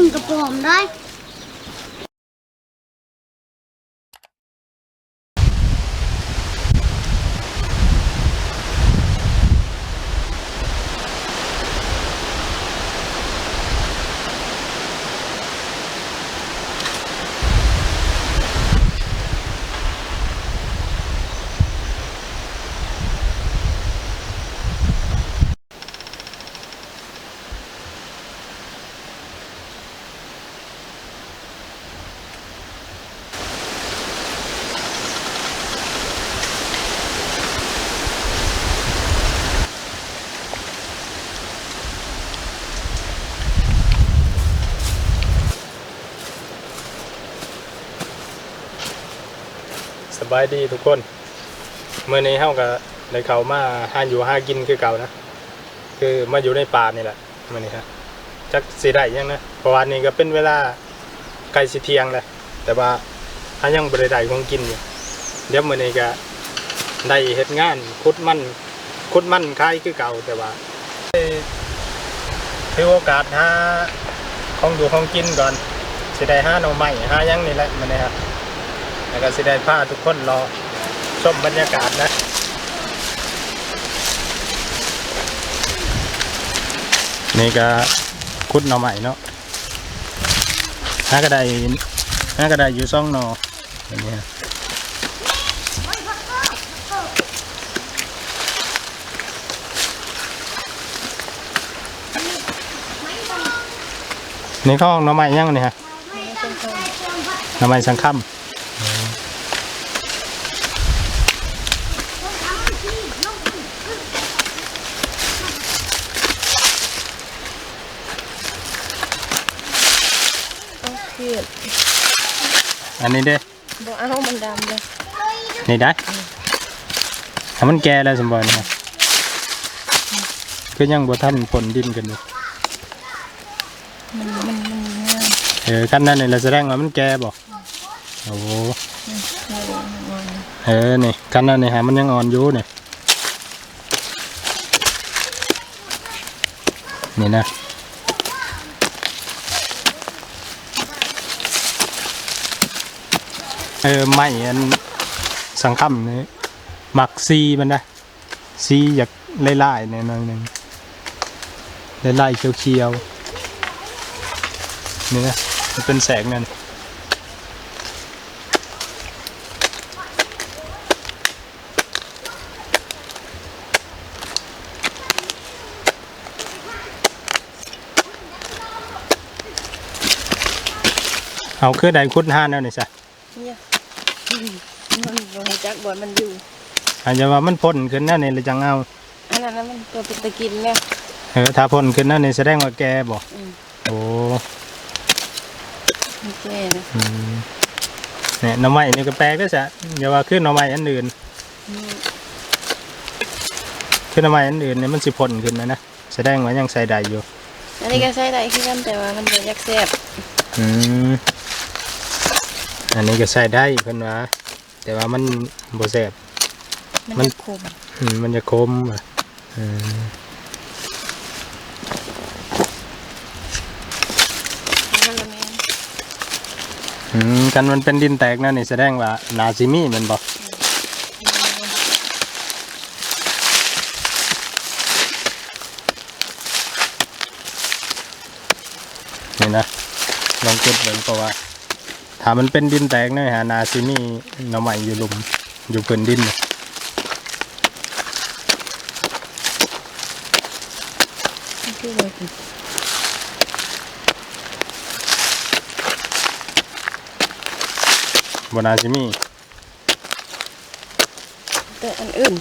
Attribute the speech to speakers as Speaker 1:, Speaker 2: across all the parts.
Speaker 1: มึงกระป๋องได้
Speaker 2: สบายดีทุกคนเมื่อนี้เฮาก็ได้เขามาห้าอยู่หากินคือเก่านะคือมาอยู่ในป่านี่แหละมื่อนี้ครับจักสิได้ยังนะเพราะว่านี่ก็เป็นเวลาใกล้สิเที่ยงแล้วแต่ว่าหายังบ่ได้ได้ของกินอยู่เดี๋ยวมื่อนี้ก็ได้เฮ็ดงานขุดมันขุดมันคล้ายคือเก่าแต่ว่าได้ถือโอกาสหาของอยู่ของกินก่อนสิได้หาหน่อไม้หายังนี่แหละมื่อนี้ครับ แล้วก็สิได้พาทุกคนรอชมบรรยากาศนะนี่ก็คุดหน่อใหม่เนาะห้ากระไดห้ากระไดอยู่ซ่องหนออย่างนี้ฮะนี่ข้องหน่อใหม่ยังนี่ฮะหน่อใหม่สังคำ
Speaker 3: เอาเขียด
Speaker 2: อันนี้เด้
Speaker 3: บ่เอามันดำเลย
Speaker 2: นี่ได้ถ้ามันแก่แล้วสมบูรณ์ครับก็ยังบ่ทันผลดินกันอยู่
Speaker 3: มันมันมันง่าย
Speaker 2: เออขั้นนั้นนี่เราแสดงว่ามันแก่บ่โอ้โห
Speaker 3: ง่ายง่าย
Speaker 2: เออนี่ขั้นนั้นนี่ฮะมันยังอ่อนอยู่นี่นี่นะ เออไม้อันสังคำนี่หมักซีมันนะซีอยากไล่ๆหน่อยหน่อยหนึงไล่ๆเขียวๆนี่นะมันเป็นแสงนั่นเอาเครือใดคุดห้านแล้วนี่ซะ
Speaker 3: เนี่ยมันบ่ให้จักบ่อนมันอยู่
Speaker 2: อาจจะว่ามันพ่นขึ้นนั่นนี่เลยจังเอา
Speaker 3: อันนั้นน่ะมันตัวเป็นตะกินแล้ว
Speaker 2: เออถ้าพ่นขึ้นนั่นนี่แสดงว่าแกบ่
Speaker 3: อืม
Speaker 2: โอ้
Speaker 3: มันแก่นะ
Speaker 2: อืมเนี่ยหน่อไม้นี่ก็แปลกด้วยซะอย่าว่าขึ้นหน่อไม้อันอื่น
Speaker 3: อืม
Speaker 2: ขึ้นหน่อไม้อันอื่นเนี่ยมันสิพ่นขึ้นนะนะแสดงว่ายังใส่ได้อยู่
Speaker 3: อันนี้ก็ใช้ได้คือกันแต่ว่ามันบ่อยากแซ่บ
Speaker 2: อืม อันนี้ก็ใส่ได้เพิ่นว่าแต่ว่ามันบ่แซ่บ
Speaker 3: มัน
Speaker 2: มัน
Speaker 3: จะขม
Speaker 2: อืมมันจะคมอะอืม
Speaker 3: มันละแม่น
Speaker 2: อืมกันมันเป็นดินแตกนั่นนี่แสดงว่านาซิมีแมันบ่นี่นะลองคิดเบิ่งเพราะว่า ถ้ามันเป็นดินแตกเนี่ยหานาซิมีหน่อไม้อยู่หลุมอยู่พื้นดินน่ะ
Speaker 3: มันคือว่า
Speaker 2: บนาซิมี
Speaker 3: แต่อันอื่น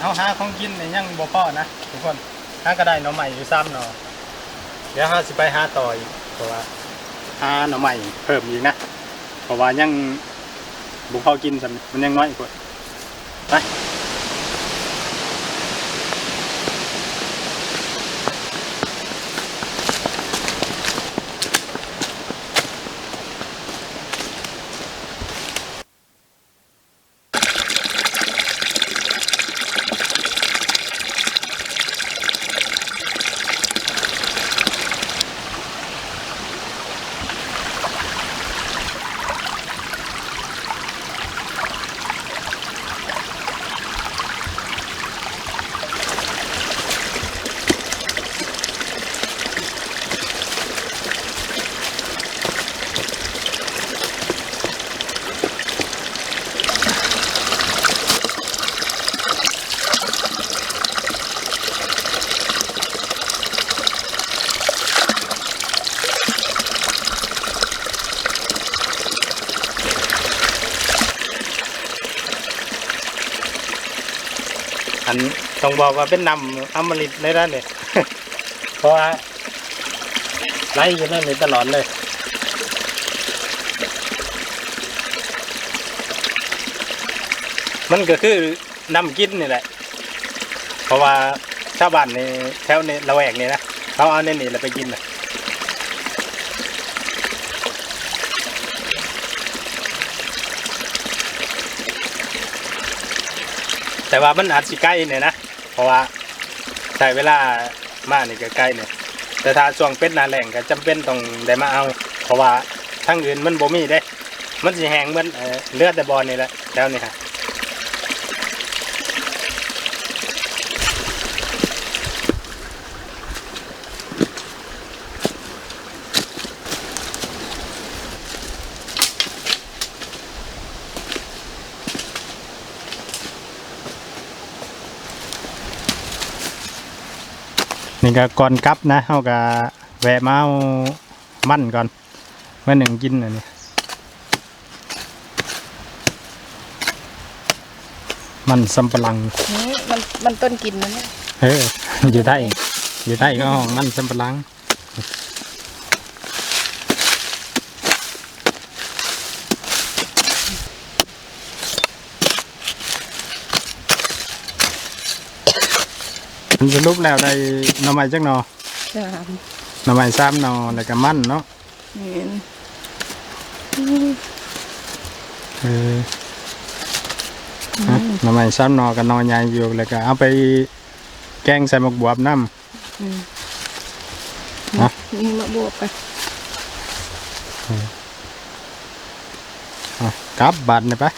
Speaker 2: เอเฮาหาของกินในี่ยังบ่พอนะทุกคนหาก็ได้หน่อใหม่อยู่ซ้ำเนาะเดี๋ยวเฮาสิไปหาต่ออีกเพราะว่าหาหน่อใหม่เพิ่มอีกนะเพราะว่ายังบุกเข้ากินมันยังน้อยอีกว่าไป ต้องบอกว่าเป็นนำอมฤตในด้านเนี่ยเพราะว่าไล่อยู่นั่นเลยตลอดเลยมันก็คือนำกินนี่แหละ เพราะว่าชาวบ้านในแถวในละแวกนี่นะเขาเอาในนี่แหละไปกินนะแต่ว่ามันอาจสิใกล้เนี่ยนะ ราะว่าใช้เวลามานี่ก็ใกล้เนี่ยแต่ถ้าช่วงเป็นนาแหล่งก็จำเป็นต้องได้มาเอา เพราะว่าทั้งอื่นมันบ่มีได้ มันสิแห้งมันเเลือดแต่บอลนี่แหละแล้วนี่ฮะ นี่ก็ก่อนกลับนะเฮาก็แวะมาเอามั่นก่อนเมื่อหนึ่งกินอันนี้มันสำปะหลัง
Speaker 3: นี่มันมันต้นกินนะเนี่ย
Speaker 2: เอออยู่ได้อยู่ได้ก็ห้องมันสำปะหลัง มันจะรูปแล้วได้หน่อไม้จักหนอ
Speaker 3: สาม
Speaker 2: หน่อไม้ซ้ำหนอแล้วก็มันเนาะ
Speaker 3: เห็น
Speaker 2: เออฮะหน่อไม้ซ้ำหนอกับหนอใหญ่อยู่แล้วก็เอาไปแกงใส่หมกบวบน้
Speaker 3: อืม
Speaker 2: ฮะ
Speaker 3: นี่มะบวบกันำ
Speaker 2: อะกลับบัตรนี่ไปะ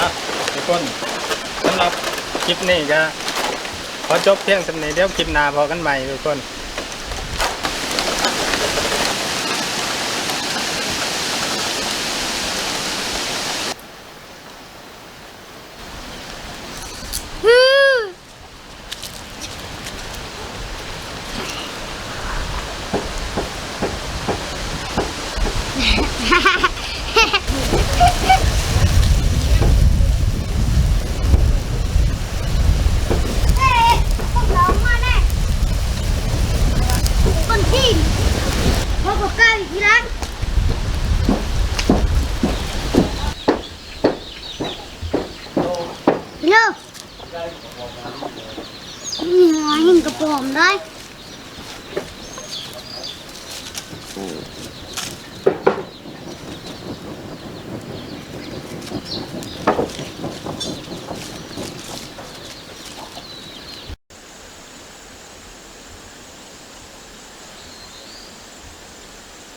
Speaker 2: อะทุกคนสำหรับ คลิปนี้ก็ขอจบเพียงสำนี้เดียวคลิปหน้าพอกันใหม่ทุกคน ผมได้